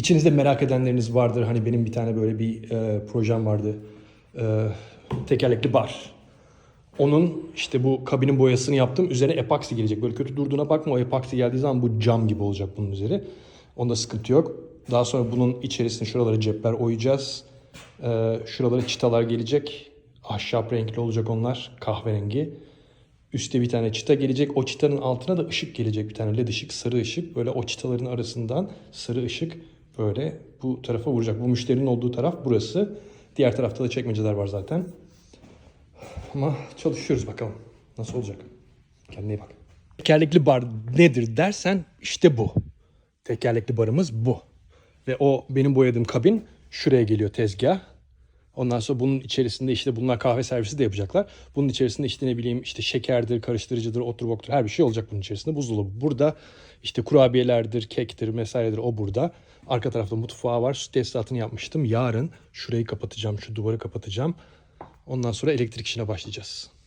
İçinizde merak edenleriniz vardır. Hani benim bir tane böyle bir e, projem vardı. E, tekerlekli bar. Onun işte bu kabinin boyasını yaptım. Üzerine epoksi gelecek. Böyle kötü durduğuna bakma. O epoksi geldiği zaman bu cam gibi olacak bunun üzeri. Onda sıkıntı yok. Daha sonra bunun içerisine şuralara cepler oyacağız. Ee, şuralara çıtalar gelecek. Ahşap renkli olacak onlar. Kahverengi. Üste bir tane çıta gelecek. O çıtanın altına da ışık gelecek. Bir tane led ışık, sarı ışık. Böyle o çıtaların arasından sarı ışık böyle bu tarafa vuracak. Bu müşterinin olduğu taraf burası. Diğer tarafta da çekmeceler var zaten. Ama çalışıyoruz bakalım. Nasıl olacak? Kendine iyi bak. Tekerlekli bar nedir dersen işte bu. Tekerlekli barımız bu. Ve o benim boyadığım kabin şuraya geliyor tezgah. Ondan sonra bunun içerisinde işte bunlar kahve servisi de yapacaklar. Bunun içerisinde işte ne bileyim işte şekerdir, karıştırıcıdır, otur boktur her bir şey olacak bunun içerisinde. Buzdolabı burada. İşte kurabiyelerdir, kektir vesairedir o burada. Arka tarafta mutfağı var. Su tesisatını yapmıştım. Yarın şurayı kapatacağım, şu duvarı kapatacağım. Ondan sonra elektrik işine başlayacağız.